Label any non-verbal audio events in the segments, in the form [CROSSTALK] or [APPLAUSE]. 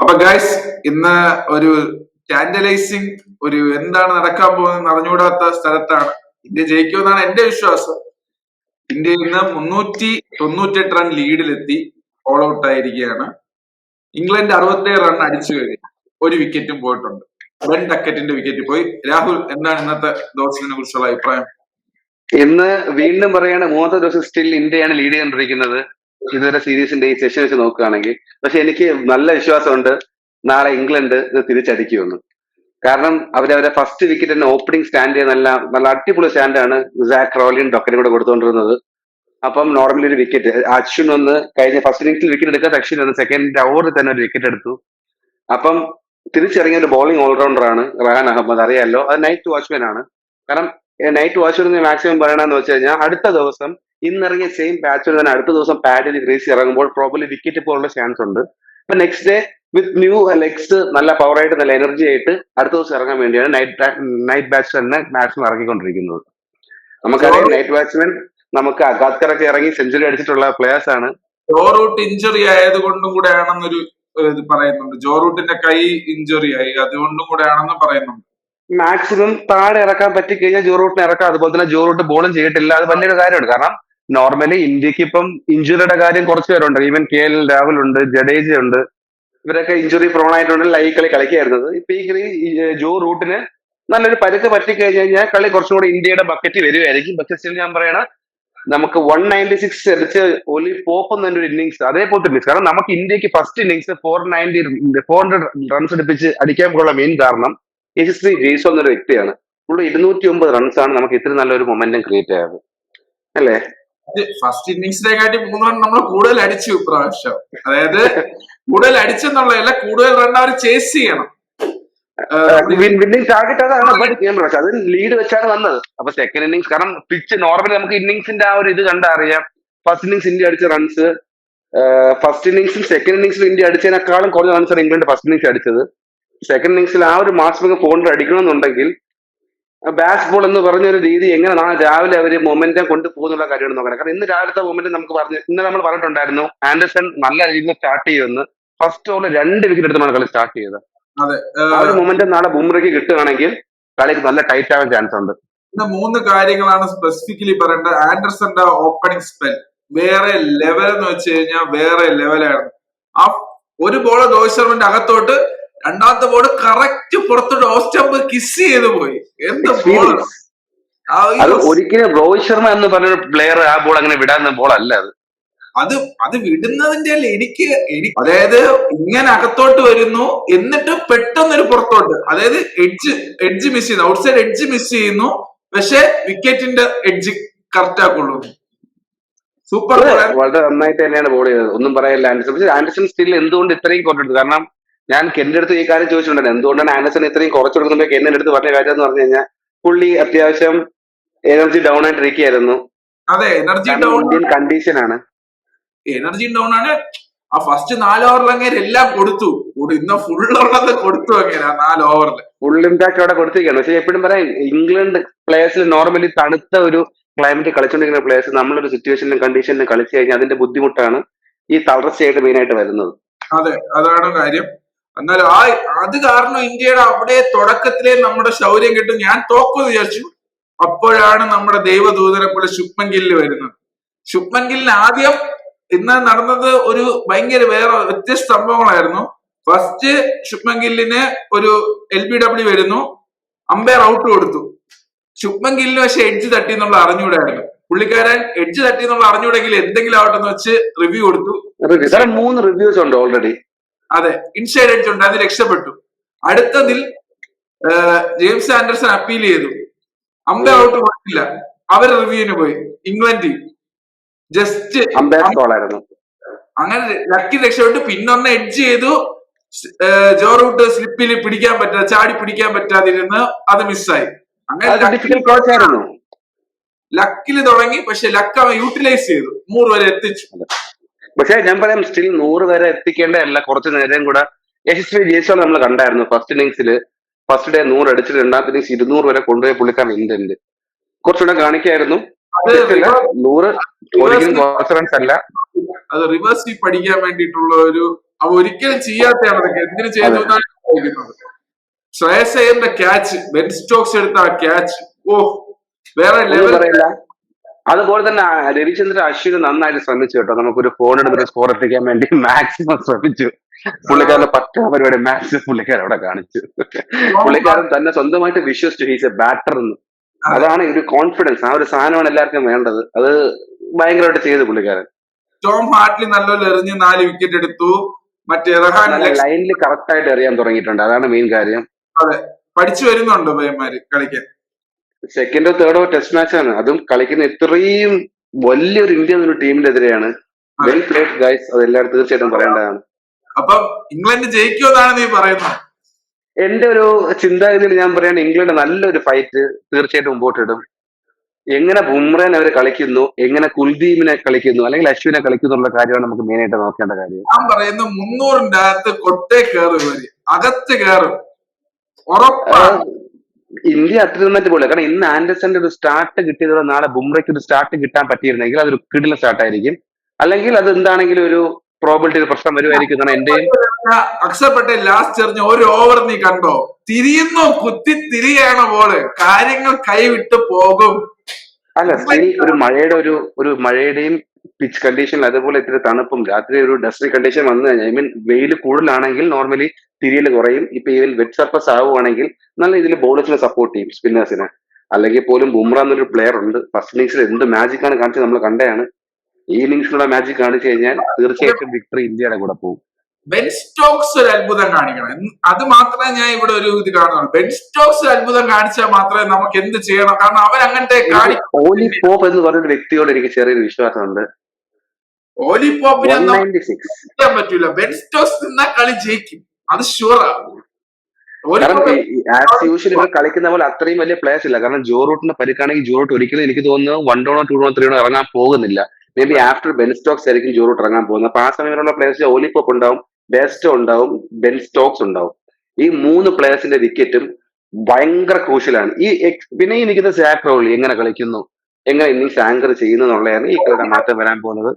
അപ്പൊ ഗൈസ് ഇന്ന് ഒരു ടാൻഡലൈസിങ് ഒരു എന്താണ് നടക്കാൻ പോകുന്നത് അറിഞ്ഞുകൂടാത്ത സ്ഥലത്താണ്. ഇന്ത്യ ജയിക്കുമെന്നാണ് എന്റെ വിശ്വാസം. ഇന്ത്യ ഇന്ന് മുന്നൂറ്റി തൊണ്ണൂറ്റെട്ട് റൺ ലീഡിലെത്തി ഓൾ ഔട്ട് ആയിരിക്കുകയാണ്. ഇംഗ്ലണ്ട് അറുപത്തേഴ് റൺ അടിച്ചു കഴിഞ്ഞു. ഒരു വിക്കറ്റും പോയിട്ടുണ്ട്. ബെൻ ഡക്കറ്റിന്റെ വിക്കറ്റ് പോയി. രാഹുൽ എന്താണ് ഇന്നത്തെ ദിവസത്തിനെ കുറിച്ചുള്ള അഭിപ്രായം? ഇന്ന് വീണ്ടും പറയാണ് മൂന്നാമത്തെ ദിവസം സ്റ്റിൽ ഇന്ത്യയാണ് ലീഡ് ചെയ്തുകൊണ്ടിരിക്കുന്നത്. ഇതുവരെ സീരീസിന്റെ ഈ സെഷൻ വെച്ച് നോക്കുകയാണെങ്കിൽ പക്ഷെ എനിക്ക് നല്ല വിശ്വാസമുണ്ട് നാളെ ഇംഗ്ലണ്ട് ഇത് തിരിച്ചടിക്കുമെന്ന്. കാരണം അവരവരെ ഫസ്റ്റ് വിക്കറ്റ് തന്നെ ഓപ്പണിംഗ് സ്റ്റാൻഡ് നല്ല നല്ല അടിപൊളി സ്റ്റാൻഡാണ് സാക്ക് റോലിയും ഡൊക്കനും കൂടെ കൊടുത്തുകൊണ്ടിരുന്നത്. അപ്പം നോർമലി ഒരു വിക്കറ്റ് അശ്വിൻ ഒന്ന് കഴിഞ്ഞ ഫസ്റ്റ് ഇന്നിംഗ്സിൽ വിക്കറ്റ് എടുക്കാത്ത അശ്വിൻ ഒന്ന് സെക്കൻഡ് ഓവറിൽ തന്നെ ഒരു വിക്കറ്റ് എടുത്തു. അപ്പം തിരിച്ചിറങ്ങിയ ഒരു ബോളിംഗ് ഓൾറൗണ്ടർ ആണ് റഹാൻ അഹമ്മദ്. അറിയാമല്ലോ അത് നൈറ്റ് വാച്ച്മാൻ ആണ്. കാരണം നൈറ്റ് വാച്ച് ഒന്ന് മാക്സിമം പറയണമെന്ന് വെച്ച് കഴിഞ്ഞാൽ അടുത്ത ദിവസം ഇന്നിറങ്ങിയ സെയിം ബാച്ച് തന്നെ അടുത്ത ദിവസം പാഡിൽ ക്രീസ് ഇറങ്ങുമ്പോൾ പ്രോബ്ലി വിക്കറ്റ് പോലുള്ള ചാൻസ് ഉണ്ട്. അപ്പൊ next day with new legs നല്ല പവർ ആയിട്ട് നല്ല എനർജി ആയിട്ട് അടുത്ത ദിവസം ഇറങ്ങാൻ വേണ്ടിയാണ് നൈറ്റ് നൈറ്റ് ബാച്ച് തന്നെ ബാറ്റ്സ്മാൻ ഇറങ്ങിക്കൊണ്ടിരിക്കുന്നത്. നമുക്കറിയാം നൈറ്റ് ബാറ്റ്സ്മാൻ നമുക്ക് അഗാദ്കറൊക്കെ ഇറങ്ങി സെഞ്ചുറി അടിച്ചിട്ടുള്ള പ്ലേയേഴ്സ് ആണ്. ജോറൂട്ട് ഇഞ്ചുറി ആയത് കൊണ്ടും കൂടെ ആണെന്നൊരു ഇത് പറയുന്നുണ്ട്. ജോറൂട്ടിന്റെ കൈ ഇഞ്ചുറി ആയി. അതുകൊണ്ടും കൂടെ ആണെന്ന് പറയുന്നുണ്ട്. മാക്സിമം താഴെ ഇറക്കാൻ പറ്റി കഴിഞ്ഞാൽ ജോ റൂട്ടിനെ ഇറക്കാം. അതുപോലെ തന്നെ ജോ റൂട്ട് ബോളും ചെയ്തിട്ടില്ല. അത് വലിയൊരു കാര്യമാണ്. കാരണം നോർമലി ഇന്ത്യയ്ക്ക് ഇപ്പം ഇഞ്ചുറിയുടെ കാര്യം കുറച്ച് പേരുണ്ട്. ഈവൻ കെ എൽ രാഹുൽ ഉണ്ട് ജഡേജ ഉണ്ട്. ഇവരൊക്കെ ഇഞ്ചുറി പ്രോൺ ആയിട്ടുണ്ട് ലൈവ് കളി കളിക്കായിരുന്നത്. ഇപ്പൊ ഈ കളി ജോ റൂട്ടിന് നല്ലൊരു പരുക്ക് കഴിഞ്ഞു കഴിഞ്ഞാൽ കളി കുറച്ചും കൂടി ഇന്ത്യയുടെ ബക്കറ്റ് വരുമായിരിക്കും പക്ഷെ സ്റ്റിൽ ഞാൻ പറയണ നമുക്ക് വൺ നയന്റി സിക്സ് അടിച്ച് ഒലി പോപ്പ് എന്നൊരു ഒരു ഇന്നിങ്സ് അതേപോലത്തെ ഇന്നിങ്സ് കാരണം നമുക്ക് ഇന്ത്യയ്ക്ക് first innings four ninety four hundred runs എടുപ്പിച്ച് അടിക്കാൻ പോലുള്ള മെയിൻ കാരണം യശസ്വി ജെയ്സോ എന്നൊരു വ്യക്തിയാണ്. പുള്ളി ഇരുന്നൂറ്റി ഒമ്പത് റൺസ് ആണ് നമുക്ക് ഇത്ര നല്ലൊരു മൊമെന്റം ക്രിയേറ്റ് ആയത്. അല്ലേ? ഫസ്റ്റ് ഇന്നിങ്സിനെക്കാട്ടി മൂന്ന് റൺ നമ്മൾ കൂടുതൽ അടിച്ചു ഇപ്രാവശ്യം. അതായത് കൂടുതൽ അടിച്ചെന്നുള്ളതല്ല കൂടുതൽ റൺ അവർ ചേസ് ചെയ്യണം. വിന്നിംഗ് ടാർഗറ്റ് അതാണ് ബട്ട് ഞാൻ പറഞ്ഞു അത് ലീഡ് വെച്ചാണ് വന്നത്. അപ്പൊ സെക്കൻഡ് ഇന്നിങ്സ് കാരണം പിച്ച് നോർമലി നമുക്ക് ഇന്നിങ്സിന്റെ ആ ഒരു ഇത് കണ്ടാ അറിയാം. ഫസ്റ്റ് ഇന്നിങ്സ് ഇന്ത്യ അടിച്ച റൺസ് ഫസ്റ്റ് ഇന്നിങ്സും സെക്കൻഡ് ഇന്നിങ്സിലും ഇന്ത്യ അടിച്ചതിനേക്കാളും കുറഞ്ഞ റൺസ് ആണ് ഇംഗ്ലണ്ട് ഫസ്റ്റ് ഇന്നിങ്സ് അടിച്ചത്. സെക്കൻഡ് ഇന്നിങ്സിൽ ആ ഒരു മാസ്മിക ഫോണിൽ അടിക്കണമെന്നുണ്ടെങ്കിൽ ബാസ് ബോൾ എന്ന് പറഞ്ഞ ഒരു രീതി എങ്ങനെ നാളെ രാവിലെ അവർ മൊമെന്റം കൊണ്ടുപോകുന്നുള്ള കാര്യമാണ് നോക്കണം. കാരണം ഇന്ന് രാവിലത്തെ മൊമെന്റം നമുക്ക് പറഞ്ഞു ഇന്ന് നമ്മൾ പറഞ്ഞിട്ടുണ്ടായിരുന്നു ആൻഡേഴ്സൺ നല്ല രീതിയിൽ സ്റ്റാർട്ട് ചെയ്യുമെന്ന് ഫസ്റ്റ് ഓവർ രണ്ട് വിക്കറ്റ് എടുത്താണ് കളി സ്റ്റാർട്ട് ചെയ്തത്. അതെ ആ ഒരു മൊമെന്റം നാളെ ബുംറയ്ക്ക് കിട്ടുകയാണെങ്കിൽ കളിക്ക് നല്ല ടൈറ്റ് ആവാൻ ചാൻസ് ഉണ്ട്. ഇന്ന് മൂന്ന് കാര്യങ്ങളാണ് സ്പെസിഫിക്കലി പറയേണ്ടത്. ആൻഡേഴ്സന്റെ ഓപ്പണിംഗ് സ്പെൽ വേറെ ലെവൽ എന്ന് വെച്ച് കഴിഞ്ഞാൽ വേറെ ലെവലായിരുന്നു ആ ഒരു ബോൾ രോഹിത് ശർമ്മന്റെ അകത്തോട്ട് രണ്ടാമത്തെ ബോൾ കറക്റ്റ് പുറത്തോട്ട് ഓഫ് സ്റ്റംപ് കിസ് ചെയ്ത് പോയി. എന്ത് ബോളാണ് അത് ഒരിക്കലും രോഹിത് ശർമ്മ എന്ന് പറഞ്ഞ പ്ലെയർ ആ ബോൾ അങ്ങനെ വിടാൻ ബോൾ അല്ല അത്. അത് അത് വിടുന്നതിന്റെ അല്ല എനിക്ക് എനിക്ക് അതായത് ഇങ്ങനെ അകത്തോട്ട് വരുന്നു എന്നിട്ട് പെട്ടെന്നൊരു പുറത്തോട്ട്. അതായത് എഡ്ജ് എഡ്ജ് മിസ് ചെയ്യുന്നു. ഔട്ട് സൈഡ് എഡ്ജ് മിസ് ചെയ്യുന്നു. പക്ഷെ വിക്കറ്റിന്റെ എഡ്ജ് കറക്റ്റ് ആക്കുള്ളൂ. സൂപ്പർ വളരെ നന്നായിട്ട് തന്നെയാണ് ബോൾ ചെയ്തത്. ഒന്നും പറയാനില്ല ആൻഡർസൺ പക്ഷേ ആൻഡർസൺ സ്റ്റിൽ എന്തുകൊണ്ട് ഇത്രയും കുറച്ചെടുത്തു കാരണം ഞാൻ കെന്റെ അടുത്ത് ഈ കാര്യം ചോദിച്ചിട്ടുണ്ടായിരുന്നു. എന്തുകൊണ്ടാണ് ആൻഡർസൺ ഇത്രയും കുറച്ചെടുക്കുന്നത് കെന്നിന്റെ അടുത്ത് പറഞ്ഞ കാര്യം എന്ന് പറഞ്ഞു കഴിഞ്ഞാൽ പുള്ളി അത്യാവശ്യം എനർജി ഡൗൺ ആയിട്ടിരിക്കുകയായിരുന്നു അതെ എനർജി ഡൗൺ കണ്ടീഷൻ ആണ്. എനർജി ഡൗൺ ആണ്. ആ ഫസ്റ്റ് നാല് ഓവറിൽ അങ്ങനെ എല്ലാം കൊടുത്തു. ഇന്ന് ഫുൾ ഉള്ളത് കൊടുത്തു അങ്ങനെ നാല് ഓവറിൽ ഫുൾ ഇമ്പാക്ട് അവിടെ കൊടുത്തിരിക്കുകയാണ്. പക്ഷെ എപ്പോഴും പറയാം ഇംഗ്ലണ്ട് പ്ലേയേഴ്സിൽ നോർമലി തണുത്ത ഒരു ക്ലൈമറ്റ് കളിച്ചുകൊണ്ടിരിക്കുന്ന പ്ലേയേഴ്സ് നമ്മളൊരു സിറ്റുവേഷനിലും കണ്ടീഷനിലും കളിച്ചു കഴിഞ്ഞാൽ അതിന്റെ ബുദ്ധിമുട്ടാണ് ഈ തളർച്ചയായിട്ട് മെയിൻ ആയിട്ട് വരുന്നത്. അതെ അതാണ് കാര്യം. എന്നാൽ ആ അത് കാരണം ഇന്ത്യയുടെ അവിടെ തുടക്കത്തിലെ നമ്മുടെ ശൗര്യം കിട്ടും. ഞാൻ തോക്കു വിചാരിച്ചു. അപ്പോഴാണ് നമ്മുടെ ദൈവദൂതനെ പോലെ ശുഭ്മൻ വരുന്നത്. ശുഭ്മൻ ആദ്യം ഇന്ന് നടന്നത് ഒരു ഭയങ്കര വേറെ വ്യത്യസ്ത സംഭവങ്ങളായിരുന്നു. ഫസ്റ്റ് ശുഭ്മൻ ഗില്ലിന് ഒരു എൽ ബി ഡബ്ല്യു വരുന്നു. അമ്പയർ ഔട്ട് കൊടുത്തു. ശുഭ്മൻ പക്ഷെ എഡ്ജ് തട്ടി എന്നുള്ള അറിഞ്ഞുകൂടായിരുന്നു. പുള്ളിക്കാരൻ എഡ്ജ് തട്ടി എന്നുള്ള അറിഞ്ഞുകൂടെങ്കിൽ എന്തെങ്കിലും ആവട്ടെ എന്ന് വെച്ച് റിവ്യൂ കൊടുത്തു. മൂന്ന് റിവ്യൂസ് ഉണ്ട് ഓൾറെഡി അതെ ഇൻസൈഡ് എഡ്ജ് ഉണ്ട് അത് രക്ഷപ്പെട്ടു. അടുത്തതിൽ ജെയിംസ് ആൻഡർസൺ അപ്പീൽ ചെയ്തു. അമ്പ ഔട്ട് കൊടുത്തില്ല അവർ റിവ്യൂവിന് പോയി. ഇംഗ്ലണ്ട് ജസ്റ്റ് അങ്ങനെ ലക്കി രക്ഷപ്പെട്ടു. പിന്നൊന്ന് എഡ്ജ് ചെയ്തു. ജോ റൂട്ട് സ്ലിപ്പിൽ പിടിക്കാൻ പറ്റാ ചാടി പിടിക്കാൻ പറ്റാതിരുന്ന് അത് മിസ്സായി അങ്ങനെ ലക്കിൽ തുടങ്ങി പക്ഷെ ലക്ക് അവൻ യൂട്ടിലൈസ് ചെയ്തു. നൂറ് വരെ എത്തിച്ചു. പക്ഷെ ഞാൻ പറയാം സ്റ്റിൽ നൂറ് വരെ എത്തിക്കേണ്ടതല്ല കുറച്ച് നേരം കൂടെ. യശസ്വി ജയ്സ്വാൾ നമ്മൾ കണ്ടായിരുന്നു ഫസ്റ്റ് ഇന്നിങ്സിൽ ഫസ്റ്റ് ഡേ നൂറ് അടിച്ചിട്ട് രണ്ടാമത്തെ ഇന്നിങ്സ് ഇരുന്നൂറ് വരെ കൊണ്ടുപോയി പുള്ളിക്കാരൻ ഇന്ത്യന്റ് കുറച്ചുകൂടെ കാണിക്കായിരുന്നു. നൂറ് റൺസ് അല്ല. അത് റിവേഴ്സ് പഠിക്കാൻ വേണ്ടിയിട്ടുള്ള ഒരു അവ ഒരിക്കലും ചെയ്യാത്തതാണ് അതൊക്കെ. എന്തിനു ചെയ്തു ശ്രേയസ് ക്യാച്ച് ബെൻ സ്റ്റോക്സ് എടുത്ത ആ ക്യാച്ച് ഓ വേറെ ലെവൽ അതുപോലെ തന്നെ രവിചന്ദ്രൻ അശ്വിന് നന്നായിട്ട് ശ്രമിച്ചു കേട്ടോ. നമുക്കൊരു ഫോൺ എടുത്തിട്ട് സ്കോർ എത്തിക്കാൻ വേണ്ടി മാക്സിമം ശ്രമിച്ചു. പുള്ളിക്കാരുടെ പറ്റാ പരിപാടി മാക്സിമം പുള്ളിക്കാരൻ അവിടെ കാണിച്ചു. പുള്ളിക്കാരൻ തന്നെ സ്വന്തമായിട്ട് വിശ്വസിച്ചു ഹീസ് എ ബാറ്റർ എന്ന്. അതാണ് ഒരു കോൺഫിഡൻസ് ആ ഒരു സാധനമാണ് എല്ലാവർക്കും വേണ്ടത്. അത് ഭയങ്കരമായിട്ട് ചെയ്തു പുള്ളിക്കാരൻ. ടോം ഹാർട്ട്ലി നല്ലപോലെ എറിഞ്ഞ് നാല് വിക്കറ്റ് എടുത്തു. മറ്റേ ലൈനിൽ കറക്റ്റ് ആയിട്ട് എറിയാൻ തുടങ്ങിയിട്ടുണ്ട്. അതാണ് മെയിൻ കാര്യം. പഠിച്ചു വരുന്നുണ്ട് പയ്യന്മാര് കളിക്കാൻ? സെക്കൻഡോ തേർഡോ ടെസ്റ്റ് മാച്ചാണ് അതും കളിക്കുന്ന ഇത്രയും വലിയൊരു ഇന്ത്യ എന്നൊരു ടീമിന്റെ എതിരെയാണ് വെൽ പ്ലേഡ് ഗൈസ് അത് എല്ലാവരും തീർച്ചയായിട്ടും പറയേണ്ടതാണ്. അപ്പം ഇംഗ്ലണ്ട് ജയിക്കുമെന്നാണ് നീ പറയുന്നത്? എന്റെ ഒരു ചിന്താഗതിയിൽ ഞാൻ പറയുകയാണ് ഇംഗ്ലണ്ട് നല്ലൊരു ഫൈറ്റ് തീർച്ചയായിട്ടും മുമ്പോട്ടിടും. എങ്ങനെ ബുംറേനെ അവർ കളിക്കുന്നു എങ്ങനെ കുൽദീപിനെ കളിക്കുന്നു അല്ലെങ്കിൽ അശ്വിനെ കളിക്കുന്നു എന്നുള്ള കാര്യമാണ് നമുക്ക് മെയിൻ ആയിട്ട് നോക്കേണ്ട കാര്യം. ഞാൻ പറയുന്നു മുന്നൂറിന്റെ അകത്ത് കൊട്ടേ കയറും അകത്ത് കയറും ഉറപ്പാണ് ഇന്ത്യ അത്ര തന്നെ പോലെ കാരണം ഇന്ന് ആൻഡർസന്റെ ഒരു സ്റ്റാർട്ട് കിട്ടിയതോടെ നാളെ ബുംറയ്ക്ക് ഒരു സ്റ്റാർട്ട് കിട്ടാൻ പറ്റിയിരുന്നെങ്കിൽ അതൊരു കിടിലെ സ്റ്റാർട്ട് ആയിരിക്കും. അല്ലെങ്കിൽ അത് എന്താണെങ്കിലും ഒരു പ്രോബിലിറ്റി പ്രശ്നം വരുമായിരിക്കും എന്നാണ് എന്റെ അക്ഷർ പട്ടേൽ ലാസ്റ്റ് എറിഞ്ഞ ഒരു ഓവർ നീ കണ്ടോ? തിരിയുന്നു കുത്തി തിരിയാണ് പോലെ കാര്യങ്ങൾ കൈവിട്ട് പോകും. അല്ല സ്റ്റിൽ ഒരു മഴയുടെ ഒരു ഒരു മഴയുടെയും പിച്ച് കണ്ടീഷൻ അതുപോലെ ഇത്തിരി തണുപ്പും രാത്രി ഒരു ഡസ്റ്റ് കണ്ടീഷൻ വന്നു കഴിഞ്ഞാൽ ഐ മീൻ വെയിൽ കൂടുതലാണെങ്കിൽ നോർമലി തിരിയൽ കുറയും. ഇപ്പൊ ഇതിൽ വെറ്റ് സർഫസ് ആവുകയാണെങ്കിൽ നല്ല രീതിയിൽ ബോളേഴ്സിനെ സപ്പോർട്ട് ചെയ്യും സ്പിന്നേഴ്സിനെ അല്ലെങ്കിൽ പോലും ബുംറ എന്നൊരു പ്ലെയർ ഉണ്ട്. ഫസ്റ്റ് ഇന്നിങ്സിൽ എന്ത് മാജിക്കാണ് കാണിച്ചത് നമ്മൾ കണ്ടതാണ്. ഈ ഇന്നിങ്സിലുള്ള മാജിക് കാണിച്ചു കഴിഞ്ഞാൽ തീർച്ചയായിട്ടും വിക്ടറി ഇന്ത്യയുടെ കൂടെ പോകും. ബെൻ സ്റ്റോക്സ് ഒരു അത്ഭുതം കാണിക്കണം. അത് മാത്രമേ ഞാൻ ഇവിടെ ഒരു ഇത് കാണുന്നുള്ളൂ. ബെൻ സ്റ്റോക്സ് ഒരു അത്ഭുതം കാണിച്ചാൽ മാത്രമേ നമുക്ക് എന്ത് ചെയ്യണം? കാരണം അവൻ അങ്ങനത്തെ ഓലി പോപ്പ് എന്ന് പറഞ്ഞ വ്യക്തിയോട് എനിക്ക് ചെറിയൊരു വിശ്വാസമുണ്ട്. ഓലി പോപ്പിനെ ചെയ്യാൻ പറ്റൂല. ബെൻ സ്റ്റോക്സ് നിന്നാ കളി ജയിക്കും. അത് ഷുവറാ ആസ് യൂഷ്വൽ ഇവർ കളിക്കുന്ന പോലെ അത്രയും വലിയ പ്ലേയേഴ്സ് ഇല്ല. കാരണം ജോ റൂട്ടിന് പരിക്കാണെങ്കിൽ ജോ റൂട്ട് ഒരിക്കലും എനിക്ക് തോന്നുന്നു one down two down three down ഇറങ്ങാൻ പോകുന്നില്ല. Maybe after Ben Stokes ആയിരിക്കും ജോ റൂട്ട് ഇറങ്ങാൻ പോകുന്നത്. അപ്പൊ ആ സമയത്തുള്ള പ്ലേയേഴ്സ് ഓലിപ്പോപ്പ് ഉണ്ടാവും. ബെസ്റ്റോ ഉണ്ടാവും ബെൻ സ്റ്റോക്സ് ഉണ്ടാവും. ഈ മൂന്ന് പ്ലേയേഴ്സിന്റെ വിക്കറ്റും ഭയങ്കര ക്രൂഷ്യലാണ് ഈ പിന്നെ ഈ നിൽക്കുന്ന സാക് റോളി എങ്ങനെ കളിക്കുന്നു? എങ്ങനെ ഇന്നിങ്സ് ആങ്കർ ചെയ്യുന്നു എന്നുള്ളതാണ് ഈ കളിയുടെ മാറ്റം വരാൻ പോകുന്നത്.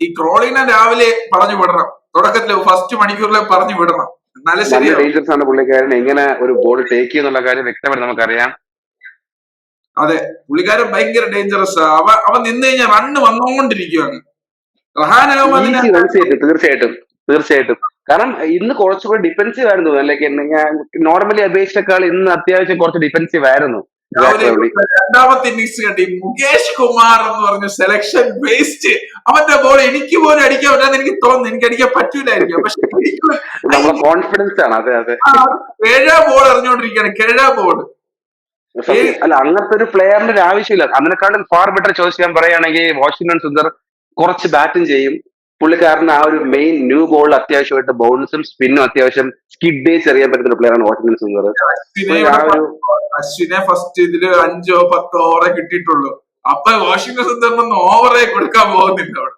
ഈ ക്രോളിനെ രാവിലെ പറഞ്ഞു വിടണം. തുടക്കത്തിൽ ഫസ്റ്റ് മണിക്കൂറിലെ പറഞ്ഞു വിടണം. നല്ല ഡേഞ്ചറസ് ആണ് പുള്ളിക്കാരൻ എങ്ങനെ ഒരു ബോൾ ടേക്ക് ചെയ്യുന്നുള്ള കാര്യം വ്യക്തമായിട്ട് നമുക്കറിയാം. അതെ പുള്ളിക്കാരൻ ഭയങ്കര ഡേഞ്ചറസ് അവ അവൻ നിന്ന് കഴിഞ്ഞാൽ റണ്ണ് വന്നുകൊണ്ടിരിക്കുകയാണ് റഹാൻ തീർച്ചയായിട്ടും. തീർച്ചയായിട്ടും. കാരണം ഇന്ന് കുറച്ചുകൂടി ഡിഫൻസീവ് ആയിരുന്നു. ലൈക്ക് ഞാൻ നോർമലി അപേക്ഷിച്ചേക്കാൾ ഇന്ന് അത്യാവശ്യം കുറച്ച് ഡിഫൻസീവ് ആയിരുന്നു. രണ്ടാമത്തെ ഇന്നിങ്സ് കണ്ടി മുകേഷ് കുമാർ എന്ന് പറഞ്ഞ സെലക്ഷൻ വേസ്റ്റ് അവന്റെ ബോൾ എനിക്ക് പോലും അടിക്കാൻ പറ്റാന്ന് എനിക്ക് തോന്നുന്നു. എനിക്ക് അടിക്കാൻ പറ്റൂലായിരിക്കും. പക്ഷെ [LAUGHS] കോൺഫിഡൻസ് ആണ്. അതെ അതെ. കേഴ ബോൾ എറിഞ്ഞുകൊണ്ടിരിക്കുകയാണ് കേഴ ബോൾ അല്ല അങ്ങനത്തെ ഒരു പ്ലെയറിന്റെ ഒരു ആവശ്യമില്ല അതിനെക്കാളും ഫാർ ബെറ്റർ ചോയ്സ് ഞാൻ പറയുകയാണെങ്കിൽ വാഷിംഗ്ടൺ സുന്ദർ കുറച്ച് ബാറ്റിംഗ് ചെയ്യും. പുള്ളിക്കാരന് ആ ഒരു മെയിൻ ന്യൂ ബോൾ അത്യാവശ്യമായിട്ട് ബൗൺസും സ്പിന്നും അത്യാവശ്യം സ്കിഡ് ഡേസ് എറിയാൻ പറ്റുന്ന ഒരു പ്ലെയറാണ് വാഷിംഗ്ടൺ സുന്ദർ അശ്വിനെ ഫസ്റ്റ് ഇതിൽ അഞ്ചോ പത്തോ ഓവറേ കിട്ടിയിട്ടുള്ളൂ. അപ്പൊ വാഷിംഗ്ടൺ സുന്ദറിനൊന്നും ഓവറേ കൊടുക്കാൻ പോകുന്നില്ല അവിടെ.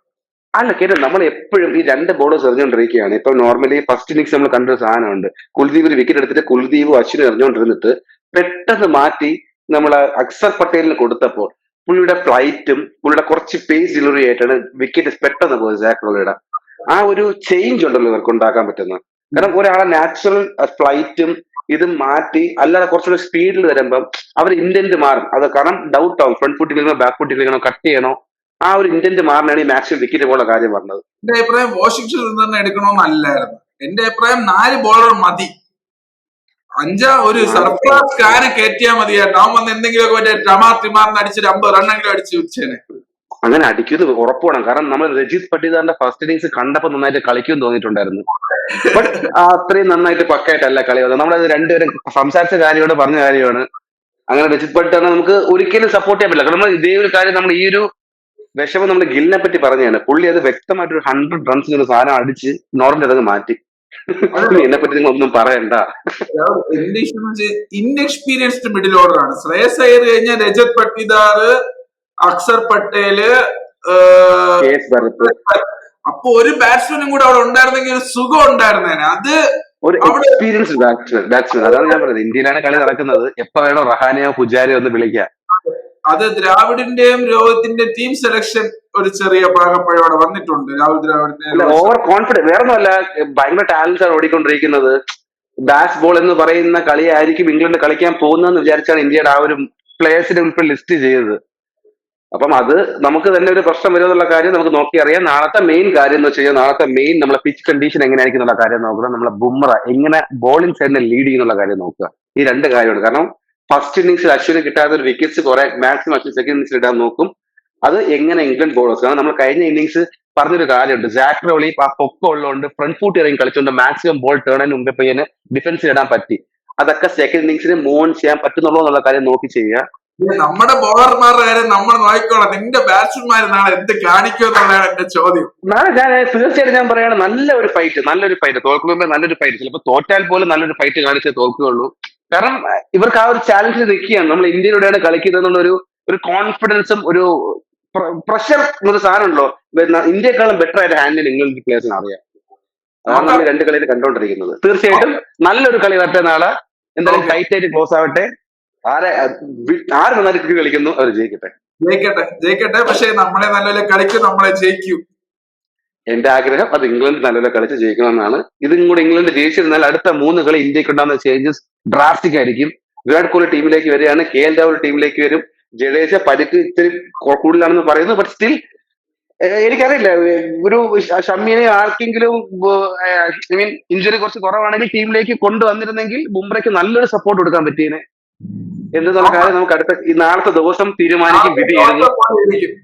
അല്ല കേട്ടോ നമ്മൾ എപ്പോഴും ഈ രണ്ട് ബോളേഴ്സ് എറിഞ്ഞുകൊണ്ടിരിക്കുകയാണ്. ഇപ്പൊ നോർമലി ഫസ്റ്റ് ഇന്നിങ്സ് നമ്മൾ കണ്ട ഒരു സാധനമുണ്ട്. കുൽദീപ് ഒരു വിക്കറ്റ് എടുത്തിട്ട് കുൽദീപ് അശ്വിനും എറിഞ്ഞുകൊണ്ടിരുന്നിട്ട് പെട്ടെന്ന് മാറ്റി നമ്മൾ അക്സർ പട്ടേലിന് കൊടുത്തപ്പോൾ പുള്ളിയുടെ ഫ്ലൈറ്റും പുള്ളിയുടെ കുറച്ച് പേസ് ഡെലിവറി ആയിട്ടാണ് വിക്കറ്റ് പെട്ടെന്ന് പോയത് ജാക്രോളിയുടെ ആ ഒരു ചേഞ്ച് ഉണ്ടല്ലോ ഇവർക്ക് ഉണ്ടാക്കാൻ പറ്റുന്നത് കാരണം ഒരാളെ നാച്ചുറൽ ഫ്ലൈറ്റും ഇത് മാറ്റി അല്ലാതെ കുറച്ചുകൂടെ സ്പീഡിൽ വരുമ്പം അവർ ഇന്റന്റ് മാറും. അത് കാരണം ഡൗട്ട് ആവും. ഫ്രണ്ട് ഫുട്ടിൽ നിൽക്കണോ ബാക്ക് ഫുട്ടിൽ നിൽക്കണോ കട്ട് ചെയ്യണോ? ആ ഒരു ഇന്റന്റ് മാറിനാണ് ഈ മാക്സിമം വിക്കറ്റ് പോലുള്ള കാര്യം പറഞ്ഞത്. എന്റെ അഭിപ്രായം വാഷിംഗ്ടൺ തന്നെ എടുക്കണമെന്നല്ലായിരുന്നു. എന്റെ അഭിപ്രായം നാല് ബോളർ മതി. അഞ്ചാ ഒരു സർപ്ലസ് കാര് കയറ്റിയാ മതിയായിരുന്നു അവൻ വന്ന് എന്തെങ്കിലുമൊക്കെ മറ്റേ ടമാർ ടിമാറിന് അടിച്ചിട്ട് അമ്പത് റണ്ണെങ്കിലും അടിച്ചു വെച്ചേനെ അങ്ങനെ അടിക്കുന്നത് ഉറപ്പാണ് കാരണം നമ്മൾ രജിത് പട്ടിദാറിന്റെ ഫസ്റ്റ് ഇന്നിങ്സ് കണ്ടപ്പോൾ നന്നായിട്ട് കളിക്കും തോന്നിയിട്ടുണ്ടായിരുന്നു. ബട്ട് അത്രയും നന്നായിട്ട് പക്കായിട്ടല്ല കളി വന്നത്. നമ്മളത് രണ്ടുപേരും സംസാരിച്ച കാര്യമാണ് പറഞ്ഞ കാര്യമാണ്. അങ്ങനെ രജിത് പട്ടിദാറിനെ നമുക്ക് ഒരിക്കലും സപ്പോർട്ട് ചെയ്യാൻ പറ്റില്ല. കാരണം നമ്മൾ ഇതേ ഒരു കാര്യം നമ്മൾ ഈ ഒരു വിഷമം നമ്മൾ ഗില്ലിനെ പറ്റി പറഞ്ഞാണ് പുള്ളി അത് വ്യക്തമായിട്ട് ഒരു ഹൺഡ്രഡ് റൺസിന് ഒരു സാധനം അടിച്ച് നോർമൽ അതങ്ങ് മാറ്റി. എന്നെ പറ്റി നിങ്ങൾ ഒന്നും പറയണ്ട. എന്റെ ഇഷ്ടം ഇൻഎക്സ്പീരിയൻസ്ഡ് മിഡിൽ ഓർഡർ ആണ്. ശ്രേയസ് അയ്യർ കഴിഞ്ഞ രജത് പട്ടിദാർ അക്സർ പട്ടേൽ അപ്പൊ ഒരു ബാറ്റ്സ്മാനും കൂടെ അവിടെ ഉണ്ടായിരുന്നെങ്കിൽ ഒരു സുഖം ഉണ്ടായിരുന്നേനെ. അത് ഒരു എക്സ്പീരിയൻസ് ബാറ്റ്സ്മാൻ ബാറ്റ്സ്മാൻ അതാണ് ഞാൻ പറയുന്നത് ഇന്ത്യയിലാണ് കളി നടക്കുന്നത്. എപ്പോ വേണോ റഹാനെയോ പുജാരിയോ ഒന്ന് വിളിക്കാം. അത് ദ്രാവിഡിന്റെയും രോഹിത്തിന്റെയും ടീം സെലക്ഷൻ ഒരു ചെറിയ പാകപ്പഴയോടെ വന്നിട്ടുണ്ട്. രാഹുൽ ദ്രാവിഡിന്റെ ഓവർ കോൺഫിഡൻസ് വേറെ ഒന്നുമല്ല ഭയങ്കര ടാലൻസ് ആണ് ഓടിക്കൊണ്ടിരിക്കുന്നത്. ബാസ് ബോൾ എന്ന് പറയുന്ന കളിയായിരിക്കും ഇംഗ്ലണ്ട് കളിക്കാൻ പോകുന്നതെന്ന് വിചാരിച്ചാണ് ഇന്ത്യയുടെ ആ ഒരു പ്ലേയേഴ്സിനെ ഉൾപ്പെടെ ലിസ്റ്റ് ചെയ്തത്. അപ്പം അത് നമുക്ക് തന്നെ ഒരു പ്രശ്നം വരുമെന്നുള്ള കാര്യം നമുക്ക് നോക്കി അറിയാം. നാളത്തെ മെയിൻ കാര്യം എന്ന് വെച്ച് കഴിഞ്ഞാൽ നാളത്തെ മെയിൻ നമ്മളെ പിച്ച് കണ്ടീഷൻ എങ്ങനെയായിരിക്കും എന്നുള്ള കാര്യം നോക്കുക. നമ്മളെ ബുംറ എങ്ങനെ ബോളിംഗ് സൈഡിനെ ലീഡ് ചെയ്യുന്നുള്ള കാര്യം നോക്കുക. ഈ രണ്ട് കാര്യമാണ്. കാരണം ഫസ്റ്റ് ഇന്നിങ്സിൽ അശ്വിന് കിട്ടാത്ത ഒരു വിക്കറ്റ്സ് കുറെ മാക്സിമം അശ്വിൻ സെക്കൻഡ് ഇന്നിംഗ്സിൽ ഇടാൻ നോക്കും. അത് എങ്ങനെ ഇംഗ്ലണ്ട് ബോളേഴ്സ് കാരണം നമ്മൾ കഴിഞ്ഞ ഇന്നിംഗ്സ് പറഞ്ഞൊരു കാര്യമുണ്ട്. ജാക്രോളി ആ പൊക്കം ഉള്ളതുകൊണ്ട് ഫ്രണ്ട് ഫൂട്ട് ഇറങ്ങി കളിച്ചുകൊണ്ട് മാക്സിമം ബോൾ ടേണിന് മുമ്പേ പയ്യന് ഡിഫൻസിൽ ഇടാൻ പറ്റി. അതൊക്കെ സെക്കൻഡ് ഇന്നിംഗ്സിന് മോൺ ചെയ്യാൻ പറ്റുന്നുള്ളൂ എന്നുള്ള കാര്യം നോക്കി ചെയ്യുക. നമ്മുടെ ബോളർമാരുടെ കാര്യം നമ്മൾ നോക്കിക്കോളാം. നിന്റെ ബാറ്റ്സ്മാൻമാർ നാളെ എന്ത് കാണിക്കുമെന്നുള്ളതാണ് എന്റെ ചോദ്യം. നാളെ ഞാൻ തീർച്ചയായിട്ടും ഞാൻ പറയുകയാണ് നല്ല ഒരു ഫൈറ്റ് നല്ലൊരു ഫൈറ്റ് തോൽക്കുമ്പോൾ നല്ലൊരു ഫൈറ്റ് ചിലപ്പോൾ തോറ്റാൽ പോലും നല്ലൊരു ഫൈറ്റ് കാണിച്ചേ തോൽക്കുകയുള്ളൂ. കാരണം ഇവർക്ക് ആ ഒരു ചാലഞ്ചിൽ നിൽക്കുകയാണ്. നമ്മൾ ഇന്ത്യയിലൂടെയാണ് കളിക്കുന്നത് എന്നുള്ള ഒരു ഒരു കോൺഫിഡൻസും ഒരു പ്രഷർ എന്നൊരു സാധനം ഉണ്ടല്ലോ. വരുന്ന- ഇന്ത്യയെക്കാളും ബെറ്റർ ആയിട്ട് ഹാൻഡിൽ ഇംഗ്ലണ്ട് പ്ലേയേഴ്സിന് അറിയാം. അതാണ് നമ്മൾ രണ്ട് കളിയിൽ കണ്ടുകൊണ്ടിരിക്കുന്നത്. തീർച്ചയായിട്ടും നല്ലൊരു കളി വരട്ടെ നാളെ. എന്തായാലും. ടൈറ്റ് ആയിട്ട് ക്ലോസ് ആവട്ടെ. ആരെ ആര് നന്നായിട്ട് കളിക്കുന്നു അവർ ജയിക്കട്ടെ. ജയിക്കട്ടെ ജയിക്കട്ടെ. പക്ഷെ നമ്മളെ നല്ലപോലെ കളിക്കും നമ്മളെ ജയിക്കും. എന്റെ ആഗ്രഹം അത് ഇംഗ്ലണ്ട് നല്ലപോലെ കളിച്ച് ജയിക്കണമെന്നാണ്. ഇതും കൂടി ഇംഗ്ലണ്ട് ജയിച്ചിരുന്നാൽ അടുത്ത മൂന്ന് കളി ഇന്ത്യയ്ക്ക് ഉണ്ടാകുന്ന ചേഞ്ചസ് ഡ്രാസ്റ്റിക് ആയിരിക്കും. വിരാട് കോഹ്ലി ടീമിലേക്ക് വരികയാണ്. കെ എൽ രാഹുൽ ടീമിലേക്ക് വരും. ജഡേജ പരിക്ക് ഇത്തിരി കൂടുതലാണെന്ന് പറയുന്നു. ബട്ട് സ്റ്റിൽ എനിക്കറിയില്ല. ഒരു ഷമ്മിനെ ആർക്കെങ്കിലും ഐ മീൻ ഇഞ്ചുറി കുറച്ച് കുറവാണെങ്കിൽ ടീമിലേക്ക് കൊണ്ടുവന്നിരുന്നെങ്കിൽ ബുംറയ്ക്ക് നല്ലൊരു സപ്പോർട്ട് കൊടുക്കാൻ പറ്റിയേനെ എന്തെന്നുള്ള കാര്യം നമുക്ക് അടുത്ത ഈ നാളത്തെ ദിവസം തീരുമാനിക്കും വിധി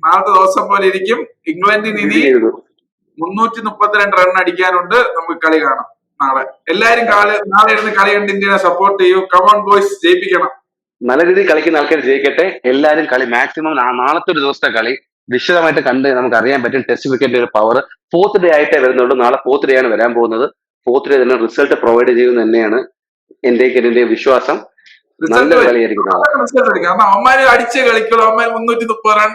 നാളത്തെ ദിവസം പോലെ ഇരിക്കും. ഇംഗ്ലണ്ടിന് ഇനി മുന്നൂറ്റി മുപ്പത്തിരണ്ട് റൺ അടിക്കാനുണ്ട്. നമുക്ക് കളി കാണാം നാളെ. എല്ലാരും കാൽ നാളെ ഇരുന്ന് കളി കണ്ട് ഇന്ത്യനെ സപ്പോർട്ട് ചെയ്യൂ. കമോൺ ബോയ്സ് ജയിപ്പിക്കണം. നല്ല രീതിയിൽ കളിക്കുന്ന ആൾക്കാർ ജയിക്കട്ടെ. എല്ലാരും കളി മാക്സിമം നാളത്തെ ഒരു ദിവസത്തെ കളി വിശദമായിട്ട് കണ്ട് നമുക്ക് അറിയാൻ പറ്റും. ടെസ്റ്റ് ക്രിക്കറ്റിന്റെ ഒരു പവർ ഫോർത്ത് ഡേ ആയിട്ടേ വരുന്നുള്ളൂ. നാളെ ഫോർത്ത് ഡേ ആണ് വരാൻ പോകുന്നത്. ഫോർത്ത് ഡേ തന്നെ റിസൾട്ട് പ്രൊവൈഡ് ചെയ്യുമെന്ന് തന്നെയാണ് എന്റെ എന്റെ വിശ്വാസം. നല്ല കളിയായിരിക്കും അവന്മാര് അടിച്ച് കളിക്കുള്ളൂ. അവന്മാർ മുന്നൂറ്റി മുപ്പത് റൺ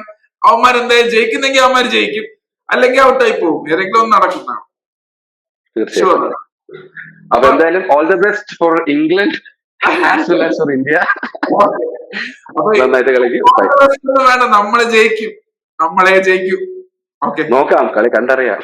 അവന്മാർ എന്തായാലും ജയിക്കുന്നെങ്കിൽ അവന്മാർ ജയിക്കും. അല്ലെങ്കിൽ ഔട്ടായി പോകും. ഏതെങ്കിലും ഒന്ന് നടക്കുന്നതാണ് അപ്പൊ എന്തായാലും all the best for England as well as for India അപ്പൊ നന്നായിട്ട് കളിക്കും. Bye. വേണ്ട നമ്മളെ ജയിക്കും. നമ്മളെ ജയിക്കും. ഓക്കെ നോക്കാം. കളി കണ്ടറിയാം.